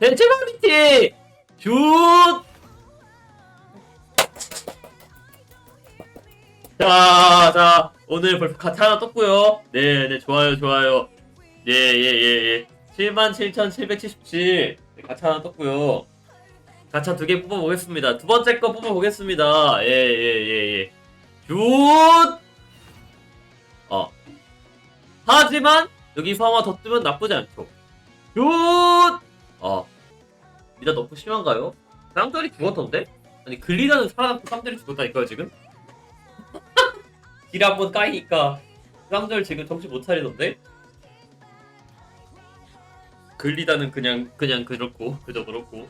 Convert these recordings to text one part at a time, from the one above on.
벤츠마리티 슛 자, 자, 오늘 벌써 카트 하나 떴고요. 네, 네, 좋아요, 좋아요. 예, 예, 예, 예. 77,777. 네, 가차 하나 떴고요. 가차 두 개 뽑아보겠습니다. 두 번째 거 뽑아보겠습니다. 예, 예, 예, 예. 슛! 어. 하지만, 여기서 하나 더 뜨면 나쁘지 않죠. 슛! 어. 미다 너무 심한가요? 쌍절이 죽었던데? 아니, 글리다는 살아남고 쌍절이 죽었다니까요, 지금? 길 한번 까이니까 쌍절 지금 정신 못 차리던데? 글리다는 그냥 그냥 그렇고 그저 그렇고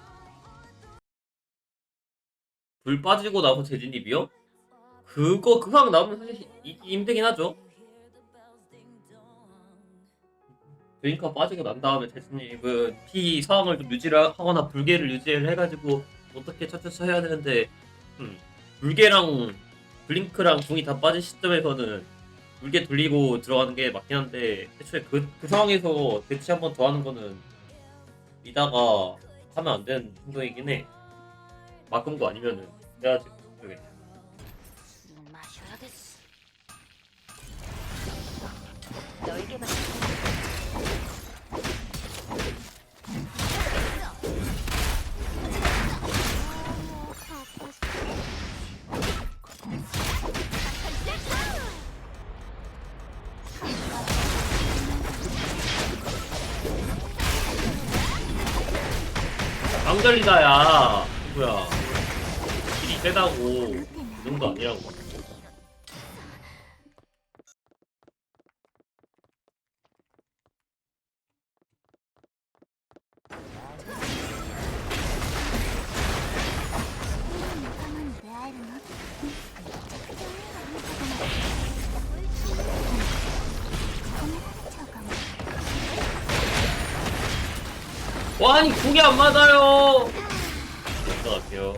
불 빠지고 나서 재진입이요? 그거 그 상황 나오면 사실 이- 힘들긴 하죠 드링크가 빠지고 난 다음에 재진입은 피 상황을 좀 유지를 하거나 불개를 유지를 해가지고 어떻게 차차차 해야 되는데 음, 불개랑 블링크랑 궁이 다 빠진 시점에서는 물게 돌리고 들어가는 게 맞긴 한데 애초에 그, 그 상황에서 대치 한 번 더 하는 거는 이다가 하면 안 되는 행동이긴 해 막은 거 아니면은 해야지 모르겠네. 마셔야겠어. 너에게만 깡절리다야. 누구야. 길이 세다고. 그 정도 아니라고 와 아니 궁이 안 맞아요 들어갈게요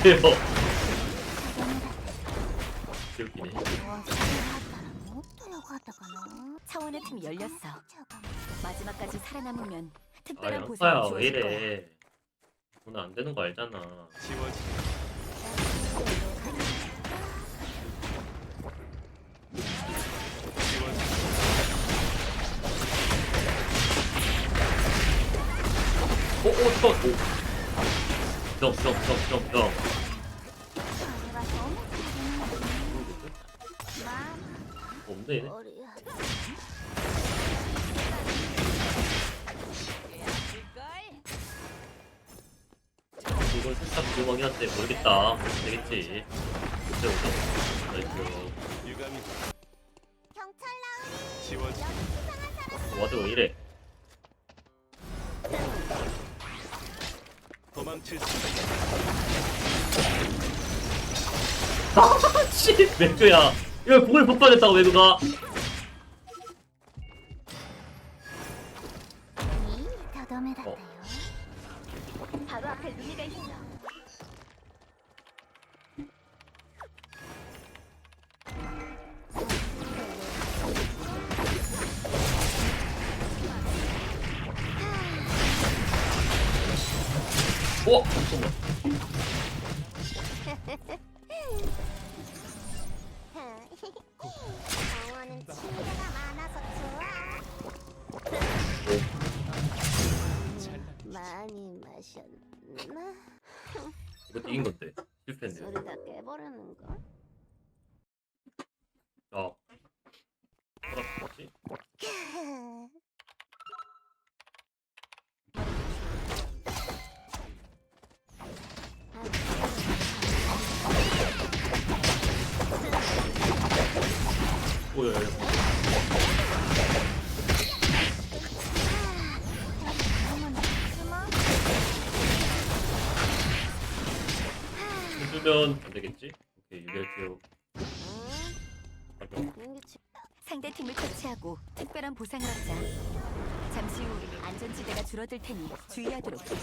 어때요? 웃기네 차원의 팀이 열렸어. 마지막까지 살아남으면 아 특별한 보상이 양파야 왜 거야. 이래 오늘 안 되는 거 알잖아 지워지 지워지 오, 오, 저, 오. 점, 점, 점, 점, 점. 없네, 얘네. 이걸 살짝 궁금하긴 한데 모르겠다. 되겠지. 그때 오자. 나이스. 유감이 지워지 와드 왜 이래? 도망칠 수 아, 씨! 맥주야. 이거 못 받았다고, 맥주가. 이긴 건데. 실패했네. 소리 다 깨버리는 걸? 해주면 안 되겠지? 오케이, 유리할게요. 가죠. 비행기 치- 상대 팀을 처치하고 특별한 보상을 얻자. 잠시 후 안전지대가 줄어들 테니 주의하도록. 해.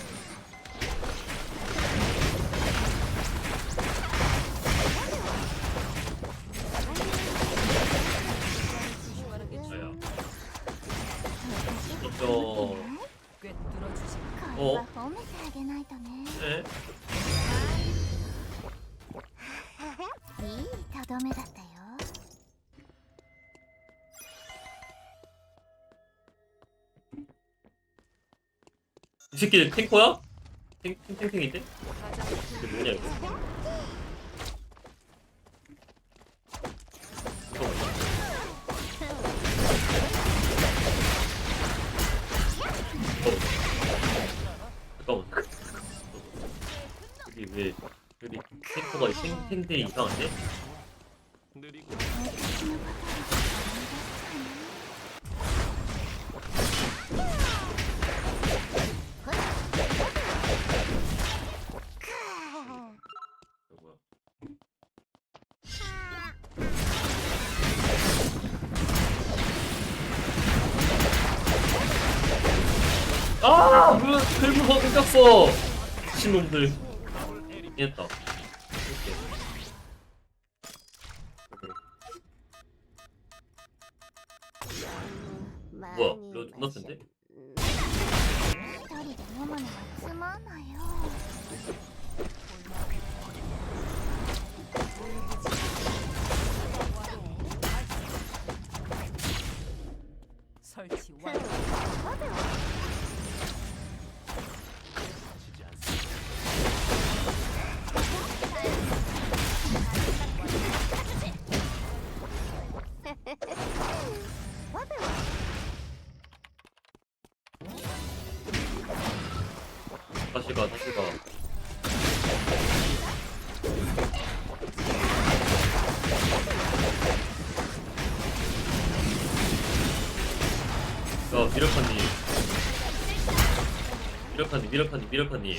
아야. 저, 꽤 늘어주지. これは褒めてあげないとね 네. 이 새끼 탱커야? 탱, 탱, 탱탱인데? 이게 뭐냐, 이거? 잠깐만. 잠깐만. 여기 왜, 여기 탱커가 탱, 탱탱이 이상한데? 아! 그, 글무버 끊겼어! 미친놈들. 이겼다. 이렇게. 뭐야, 너 존나 센데? 一人で飲むのはつまんないよ 설치 다시 가, 다시 가. 야. 미력한님, 미력한님, 미력한님.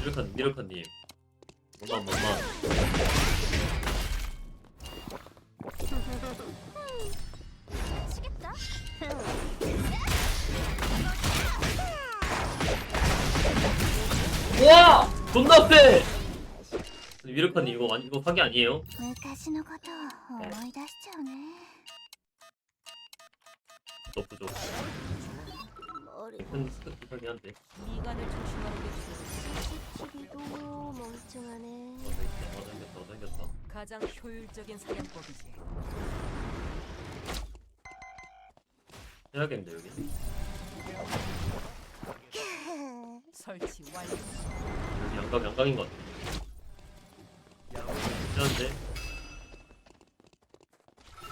미력한님, 미력한님. 뭐만, 뭐만. 미치 존나 세! 미력한님, 이거, 완- 이거 사기 아니에요? 昔のことを思い出しちゃうね 너 부족. 머리 큰 스크트 사기 한데. 미간을 조심하는 게 좋아. CCTV도 멍청하네 어, 생겼다, 어, 생겼다. 가장 효율적인 사냥법이지. 해야겠는데, 여기. 설치 완료. 양각, 양각인 것 같아. 괜찮은데?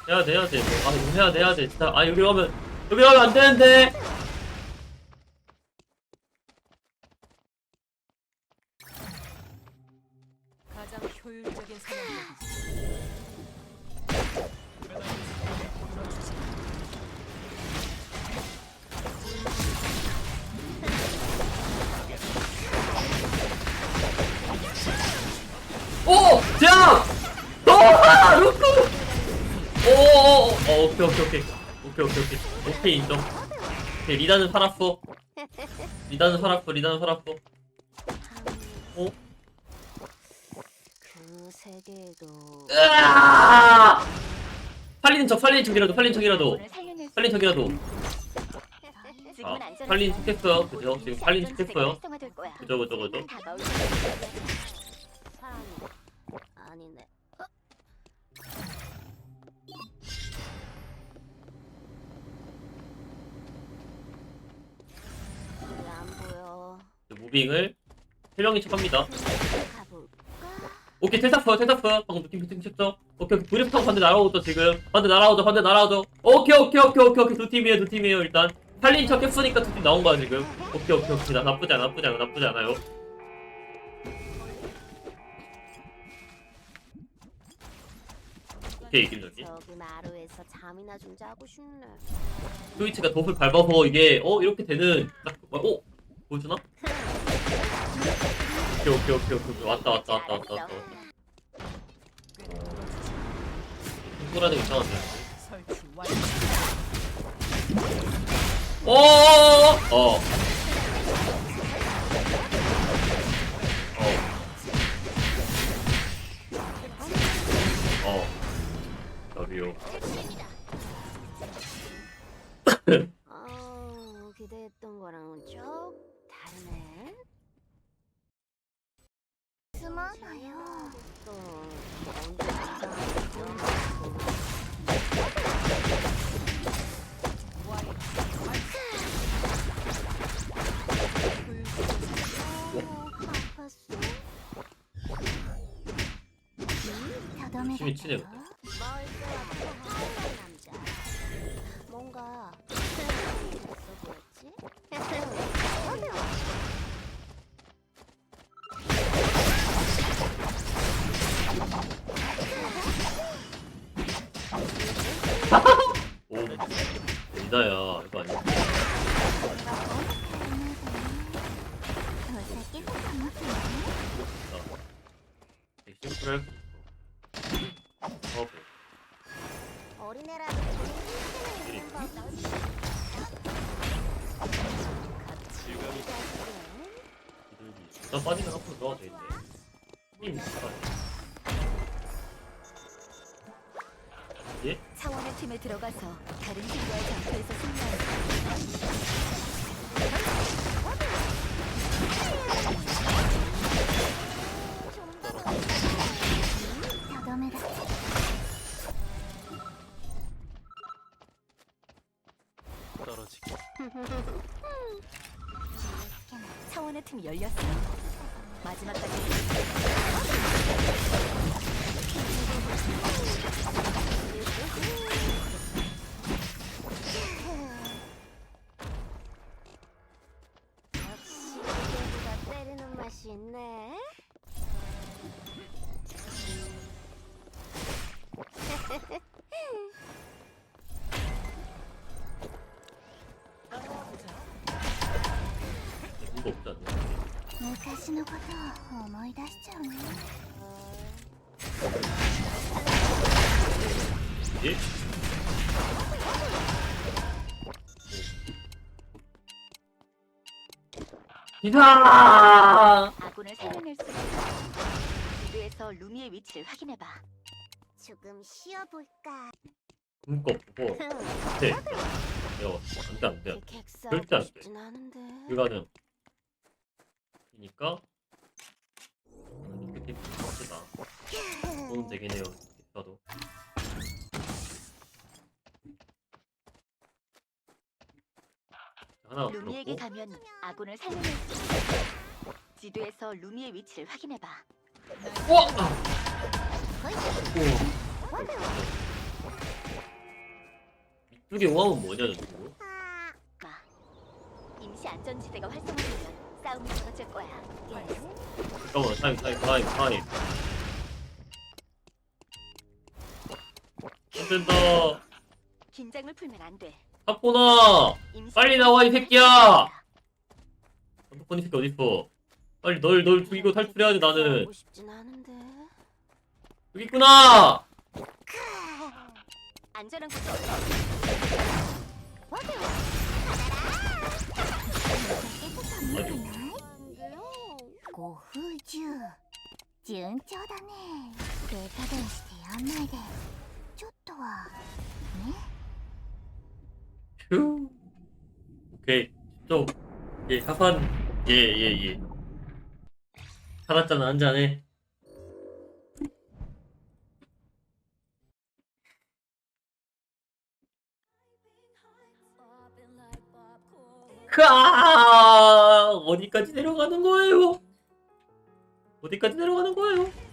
해야 돼, 해야 돼. 아, 이거 해야 돼, 해야 돼. 진짜. 아, 여기 가면, 여기 가면 안 되는데! 오! 자! 오! 루크! 오, 오, 오, 어, 오케이, 오케이, 오케이. 오케이, 오케이, 오케이. 오케이, 인정. 오케이, 리다는 살았어. 리다는 살았어, 리다는 살았어. 어? 그 세계도 으아! 살리는 척, 살리는 척이라도, 살리는 척이라도. 살린 척이라도. 아, 안전하지. 살린 척했어요. 그죠? 지금 척했어요. 활성화될 거야. 그죠, 그죠, 그죠. 아니네 어? 왜안 보여 무빙을 해령이 척합니다. 가볼까? 오케이, 테사프, 테사프. 방금 느낌 비팅 쳤죠? 오케이, 오케이. 브리프 타고 반대 날아오죠, 지금. 반대 날아오죠, 반대 날아오죠. 오케이, 오케이, 오케이, 오케이, 오케이. 두 팀이에요, 두 팀이에요, 일단. 살린 척 했으니까 두 팀 나온 거야, 지금. 오케이, 오케이, 오케이. 나 나쁘지 않아, 나쁘지 않아, 나쁘지 않아요. 오케이, 이길적이. 저기 마루에서 잠이나 좀 자고 싶네 스위치가 돛을 밟아서 이게, 어, 이렇게 되는, 딱, 어, 보여주나? 오케이, 오케이 오케이 오케이 왔다 왔다 왔다 왔다 왔다 누구라도 이상한데 설치 완료. 어 어. 어. 어. 저기요. 어, 기대했던 거랑은 좀 다르네. 수많아요. 또 언제 열심히 치네, 근데. 남자. 오. 리다야 예? 차원의 팀에 들어가서 다른 팀과의 전투에서 승리하는 다덤에다 떨어지기 차원의 팀이 열렸어. 마지막까지 思い出しちゃうね。 예? 기사! 아군을 살려낼 수 있어. 지도에서 루미의 위치를 확인해봐. 조금 쉬어볼까. 그거 없고 네. 이거 안돼 안돼 객사 절대 안 돼. 싶진 않은데. 불가능 이니까 이렇게 합시다 도움 되긴 해요 저도 하나 루미에게 가면 아군을 살려낼 수 있어. 지도에서 루미의 위치를 확인해봐. 우와! 이쪽에 오하면 뭐냐 저거 마. 임시 안전지대가 활성화되면 벌어질 거야. 잠깐만 타임 타임 타임 타임 안 된다 긴장을 풀면 안 돼. 사포나 임시 빨리 나와, 이 새끼야! 핸드폰 이 새끼 어딨어 빨리 널 널 죽이고 탈출해야 돼 나는 하고 싶진 않은데. 여기 있구나 안전한 곳에ご 順調だね手加減してやんないでちょっとはね 휴 오케이 좀예 사판 예예예 살았잖아 한잔해 크아 어디까지 내려가는 거예요? 어디까지 내려가는 거예요?